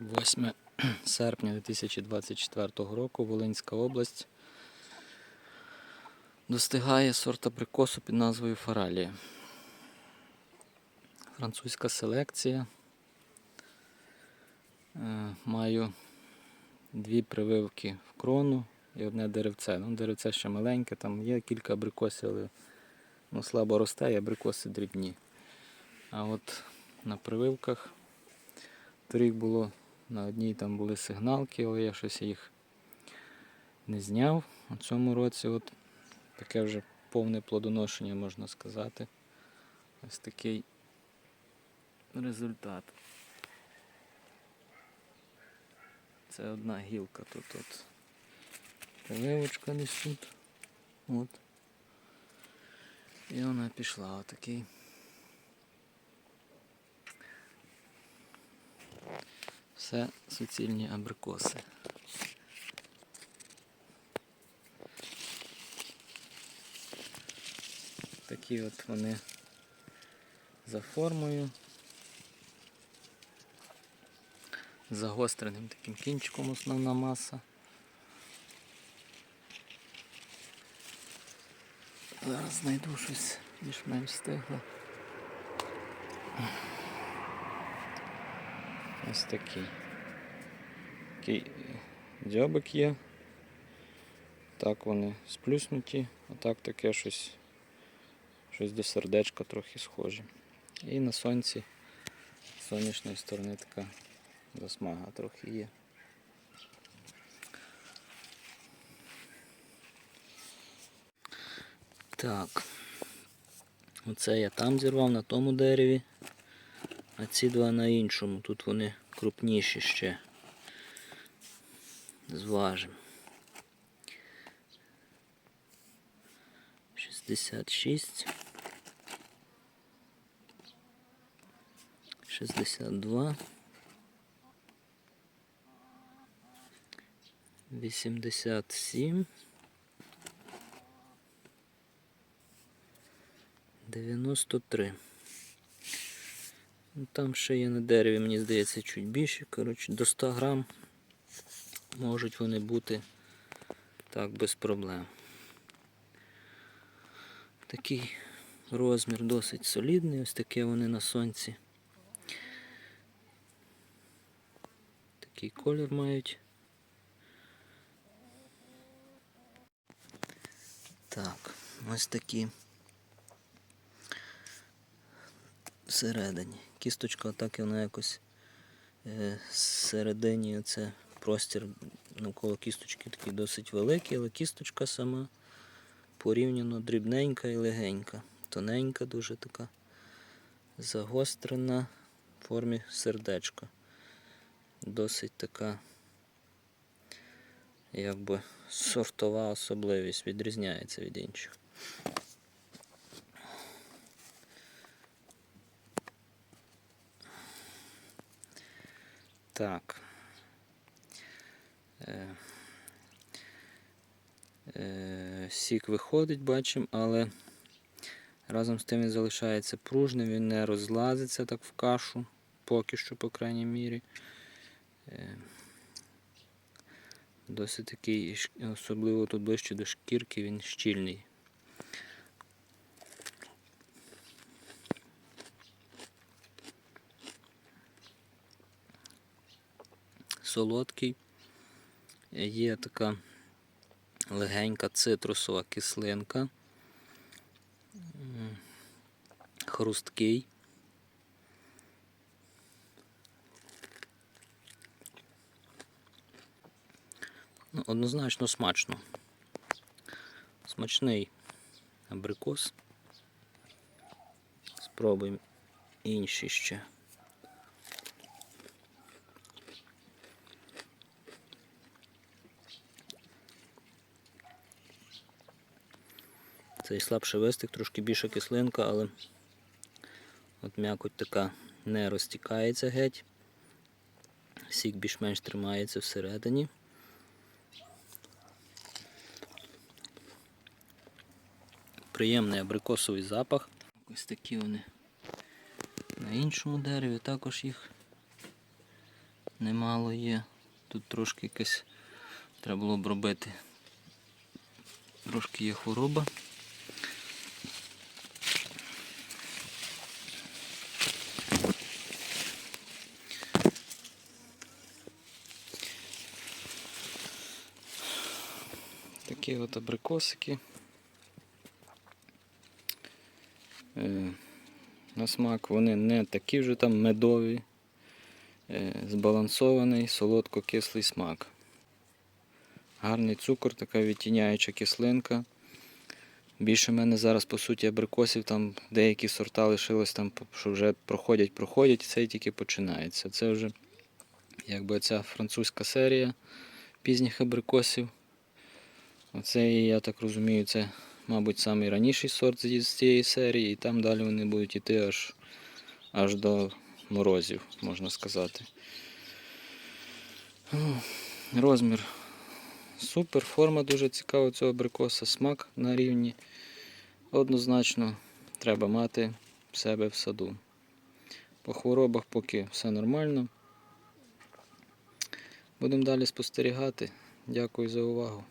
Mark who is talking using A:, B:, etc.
A: 8 серпня 2024 року Волинська область достигає сорт абрикосу під назвою Фаралія. Французька селекція. Е, Маю дві прививки в крону і одне деревце. Ну, деревце ще маленьке, там є кілька абрикосів, але ну, слабо росте і абрикоси дрібні. А от на прививках торік було на одній там були сигналки, але я щось їх не зняв. У цьому році от таке вже повне плодоношення, можна сказати. Ось такий результат. Це одна гілка тут от. Прививочка тут. От. І вона пішла отакий. Все суцільні абрикоси. Такі от вони за формою. Загостреним таким кінчиком основна маса. Зараз знайду щось більш-менш стигле. Ось такий. Такий дзьобик є. Так вони сплюснуті, а так таке щось, щось до сердечка трохи схоже. І на сонці з сонячної сторони така засмага трохи є. Так. Оце я там зірвав на тому дереві, а ці два на іншому. Тут вони крупніші ще. Зважимо. 66. 62. 87. 93. Ну, Там ще є на дереві, мені здається, чуть більше. Коротше, до 100 грам можуть вони бути так без проблем. Такий розмір досить солідний, ось таке вони на сонці. Такий колір мають. Так, ось такі. всередині. Кісточка так і вона якось е, всередині це простір навколо кісточки такий досить великий, але кісточка сама порівняно дрібненька і легенька. Тоненька, дуже така загострена в формі сердечка. Досить така якби сортова особливість відрізняється від інших. Так. Е, е, сік виходить, бачимо, але разом з тим він залишається пружним, він не розлазиться так в кашу, поки що, по крайній мірі. Е, досить такий, особливо тут ближче до шкірки, він щільний. Солодкий. Є така легенька цитрусова кислинка. Хрусткий. Ну, однозначно смачно. Смачний абрикос. Спробуємо інші ще. Цей слабший вистик, трошки більша кислинка, але от м'якоть така не розтікається геть. Сік більш-менш тримається всередині. Приємний абрикосовий запах. Ось такі вони на іншому дереві, також їх немало є. Тут трошки якесь треба було б робити. Трошки є хвороба. Такі от абрикосики. Е, на смак вони не такі вже там медові, е, збалансований солодко-кислий смак. Гарний цукор, така відтіняюча кислинка. Більше в мене зараз, по суті, абрикосів, там деякі сорта лишилось, там, що вже проходять, проходять, і це тільки починається. Це вже якби ця французька серія пізніх абрикосів. Оце, я так розумію, це, мабуть, найраніший сорт з цієї серії, і там далі вони будуть йти аж, аж до морозів, можна сказати. Розмір супер, форма дуже цікава цього абрикоса, смак на рівні. Однозначно треба мати в себе в саду. По хворобах поки все нормально. Будемо далі спостерігати. Дякую за увагу.